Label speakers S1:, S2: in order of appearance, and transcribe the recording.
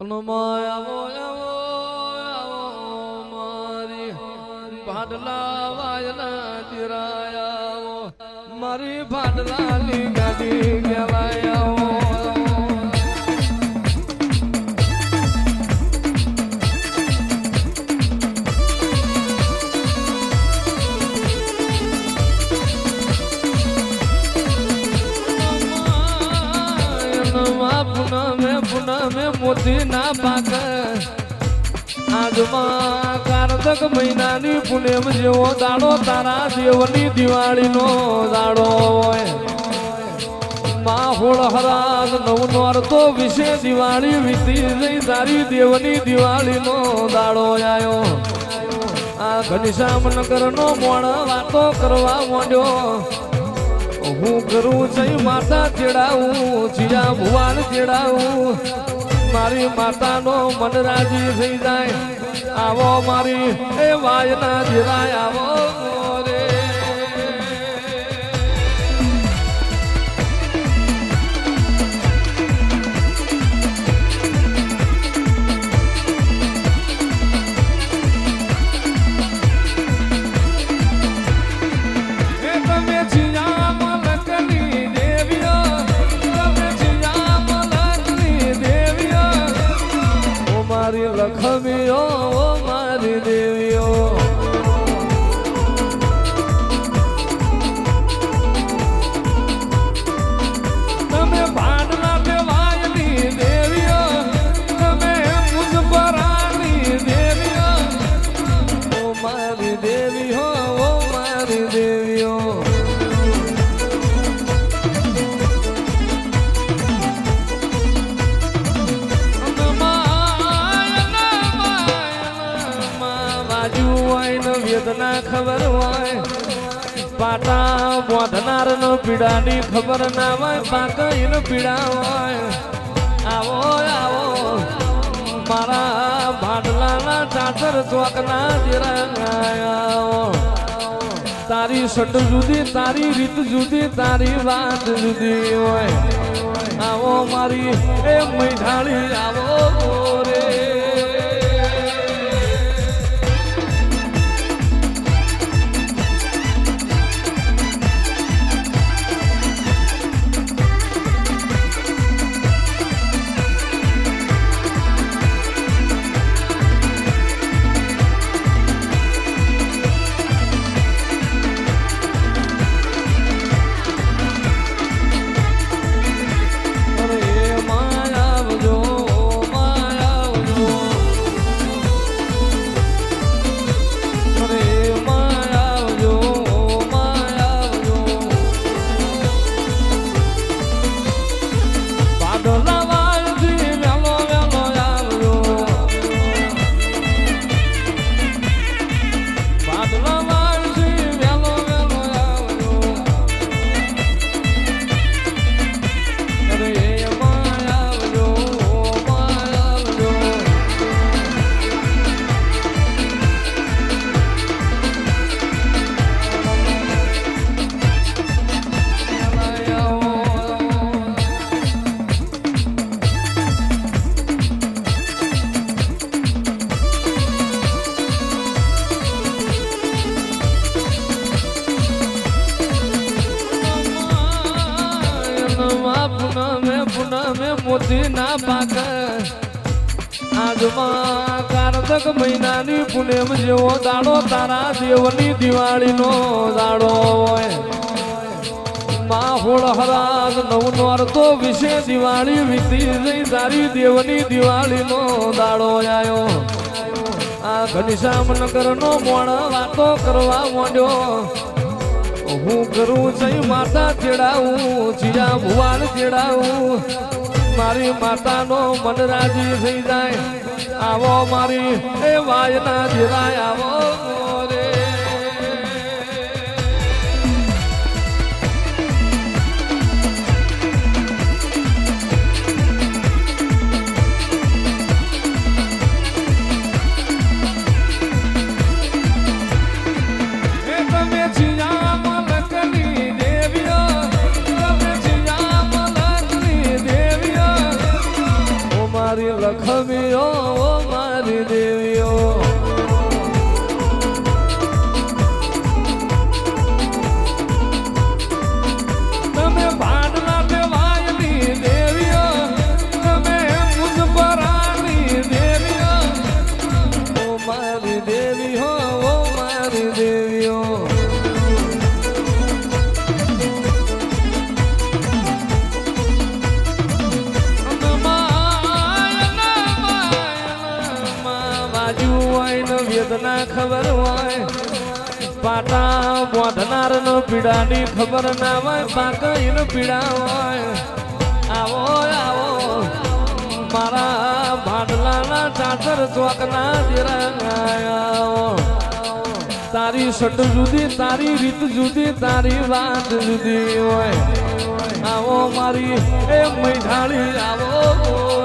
S1: હનુમાય આવો આવો આવો મારી ભાડલા વાયલા ચિરાય મારી ભાડલાની પૂનમે પૂનમે મોતી ના પાક. આજમાં કારતક મહિનાની પુનેમ જેવો દાડો તારા દેવની દિવાળીનો દાડો માહોળ હરાજ નવ તો વિશે દિવાળી વીતી જઈ તારી દેવની દિવાળીનો દાડો આવ્યો આ ઘનશ્યામનગરનો મોણ વાતો કરવા માંડ્યો. કરું જય માતા ચેડાવું જીરા ભુવાન ચેડાવું મારી માતાનો મન રાજી થઈ જાય. આવો મારી એ વાયના જીરાય આવો. વેદના ખબર હોય, પાટા બોધનાર નો પીડાની ખબર ના હોય પાકઈ નો પીડા હોય. આવો આવો, મારા ભાડલાના ચાચર ચોકના આવો. તારી સટ જુદી, તારી રીત જુદી, તારી વાત જુદી હોય. આવો મારી, એ મૈઢાળી આવો. પૂનમે મોતી ના પાક. આજમાં કારતક મહિનાની પૂનમ જેવો દાડો તારા દેવની દિવાળીનો દાડો હોય. માહોળ હરાજ નવ તો વિશે દિવાળી વીતી જઈ તારી દેવની દિવાળીનો દાડો આવ્યો આ ઘનશ્યામ નગરનો મોણ વાતો કરવા માંડ્યો. હું કરું જઈ માતા ચેડાવું જીયા ભુવાન ચેડાવું મારી માતાનો મન રાજી થઈ જાય. આવો મારી એ વાયના જીરાય આવો મારી લખમીઓ મારી દેવીઓ વેદના ખબર હોય, પાટા બોધનાર નો પીડાની ખબર ના હોય પાકઈ નો પીડા હોય. આવો આવો, મારા ભાડલાના ચાચર ચોકના આવો તારી સટ જુદી, તારી રીત જુદી, તારી વાત જુદી હોય. આવો મારી, એ મૈઢાળી આવો